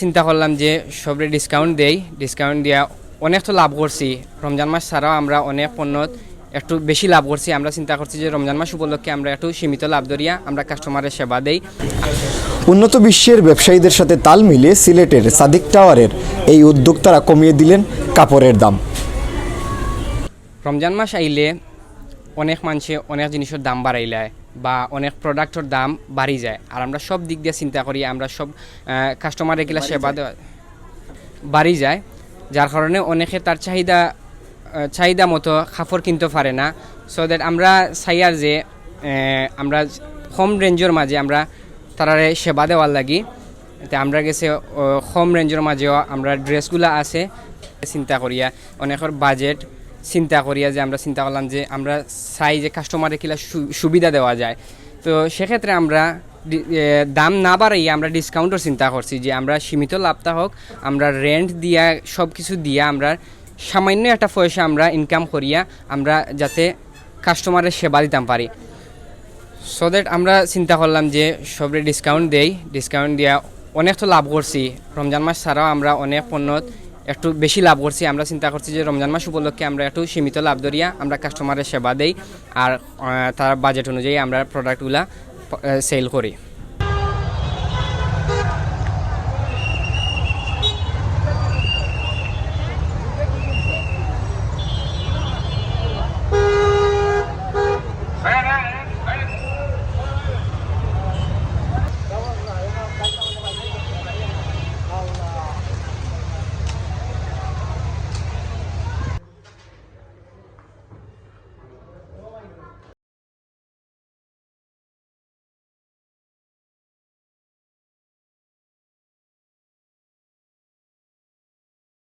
চিন্তা করলাম যে সবরে ডিসকাউন্ট দেই। ডিসকাউন্ট দিয়া অনেক তো লাভ করছি। রমজান মাস ছাড়াও আমরা অনেক পণ্য একটু বেশি লাভ করছি। আমরা চিন্তা করছি যে রমজান মাস উপলক্ষে আমরা একটু সীমিত লাভ ধরিয়া আমরা কাস্টমারের সেবা দেই। উন্নত বিশ্বের ব্যবসায়ীদের সাথে তাল মিলিয়ে সিলেটের সাদিক টাওয়ারের এই উদ্যোক্তারা কমিয়ে দিলেন কাপড়ের দাম। রমজান মাস আইলে অনেক মানুষে অনেক জিনিসের দাম বাড়াইলায় বা অনেক প্রোডাক্টের দাম বাড়ি যায়। আর আমরা সব দিক দিয়ে চিন্তা করি আমরা সব কাস্টমারের গেলে সেবা দেওয়া বাড়ি যায় যার কারণে অনেকে তার চাহিদা চাহিদা মতো কাপড় কিনতে পারে না। সো দ্যাট আমরা চাইয়ার যে আমরা কম রেঞ্জের মাঝে আমরা তারারে সেবা দেওয়ার লাগি। তে আমরা গেছে আহ, কম রেঞ্জের মাঝেও আমরা ড্রেসগুলো আছে চিন্তা করিয়া অনেকের বাজেট চিন্তা করিয়া যে আমরা চিন্তা করলাম যে আমরা চাই যে কাস্টমারে কিলা সুবিধা দেওয়া যায়। তো সেক্ষেত্রে আমরা দাম না বাড়াইয়া আমরা ডিসকাউন্টের চিন্তা করছি যে আমরা সীমিত লাভটা হোক, আমরা রেন্ট দিয়া সব কিছু দিয়া আমরা সামান্য একটা পয়সা আমরা ইনকাম করিয়া আমরা যাতে কাস্টমারের সেবা দিতাম পারি। সো দ্যাট আমরা চিন্তা করলাম যে সবরে ডিসকাউন্ট দেই। ডিসকাউন্ট দিয়া অনেক তো লাভ করছি। রমজান মাস ছাড়াও আমরা অনেক পণ্য একটু বেশি লাভ করছি। আমরা চিন্তা করছি যে রমজান মাস উপলক্ষে আমরা একটু সীমিত লাভ ধরিয়া আমরা কাস্টমারের সেবা দেই আর তার বাজেট অনুযায়ী আমরা প্রোডাক্টগুলা সেল করি।